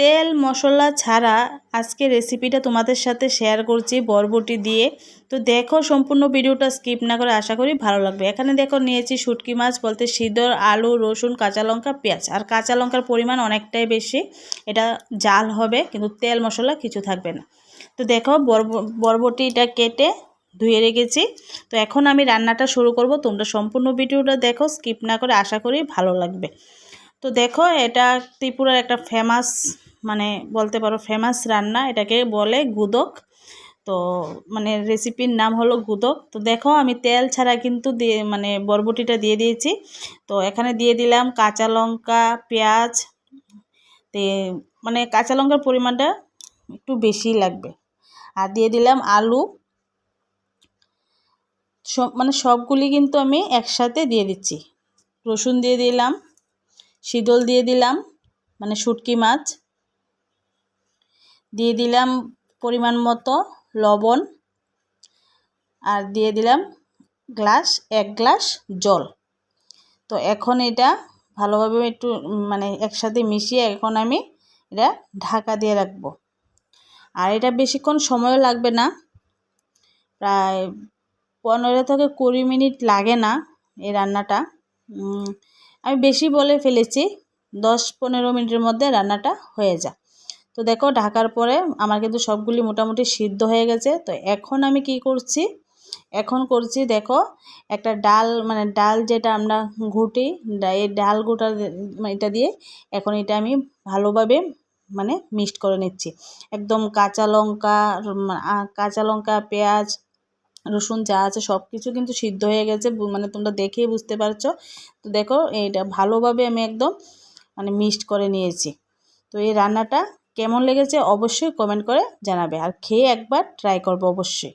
তেল, মশলা ছাড়া আজকে রেসিপিটা তোমাদের সাথে শেয়ার করছি বরবটি দিয়ে। তো দেখো, সম্পূর্ণ ভিডিওটা স্কিপ না করে আশা করি ভালো লাগবে। এখানে দেখো, নিয়েছি শুটকি মাছ, বলতে সিদ্ধর আলু, রসুন, কাঁচা লঙ্কা, পেঁয়াজ। আর কাঁচা লঙ্কার পরিমাণ অনেকটাই বেশি। এটা জাল হবে, কিন্তু তেল, মশলা কিছু থাকবে না। তো দেখো বরবটিটা কেটে ধুয়ে রেখেছি। তো এখন আমি রান্নাটা শুরু করব। তোমরা সম্পূর্ণ ভিডিওটা দেখো স্কিপ না করে আশা করি ভালো লাগবে। তো দেখো, এটা ত্রিপুরার একটা ফেমাস মানে বলতে পারো ফেমাস রান্না, এটাকে বলে গুদক। তো মানে রেসিপির নাম হলো গুদক। তো দেখো, আমি তেল ছাড়া কিন্তু দিয়ে মানে বরবটিটা দিয়ে দিয়েছি। তো এখানে দিয়ে দিলাম কাঁচা লঙ্কা, পেঁয়াজ। তে মানে কাঁচা লঙ্কার পরিমাণটা একটু বেশি লাগবে। আর দিয়ে দিলাম আলু। সব মানে সবগুলি কিন্তু আমি একসাথে দিয়ে দিচ্ছি। রসুন দিয়ে দিলাম। শীতল দিয়ে দিলাম মানে শুটকি মাছ। দিয়ে দিলাম পরিমাণ মতো লবণ। আর দিয়ে দিলাম গ্লাস, এক গ্লাস জল। তো এখন এটা ভালোভাবে একটু মানে একসাথে মিশিয়ে এখন আমি এটা ঢাকা দিয়ে রাখব। আর এটা বেশিক্ষণ সময়ও লাগবে না, প্রায় পনেরো থেকে কুড়ি মিনিট লাগে না এই রান্নাটা। আমি বেশি বলে ফেলেছি, দশ পনেরো মিনিটের মধ্যে রান্নাটা হয়ে যায় তো দেখো, ঢাকার পরে আমার কিন্তু সবগুলি মোটামুটি সিদ্ধ হয়ে গেছে। তো এখন আমি কি করছি, এখন করছি দেখো, একটা ডাল মানে ডাল যেটা আমরা ঘুটি এই ডাল গোটা এটা দিয়ে এখন এটা আমি ভালোভাবে মানে মিক্সড করে নিচ্ছি। একদম কাঁচা লঙ্কা কাঁচা লঙ্কা, পেঁয়াজ রসুন, যা আছে সব কিছু কিন্তু সিদ্ধ হয়ে গেছে। মানে তোমরা দেখেই বুঝতে পারছ। তো দেখো এটা ভালোভাবে আমি একদম মানে মিক্সড করে নিয়েছি। তো এই রান্নাটা কেমন লেগেছে অবশ্যই কমেন্ট করে জানাবে। আর খেয়ে একবার ট্রাই করব অবশ্যই।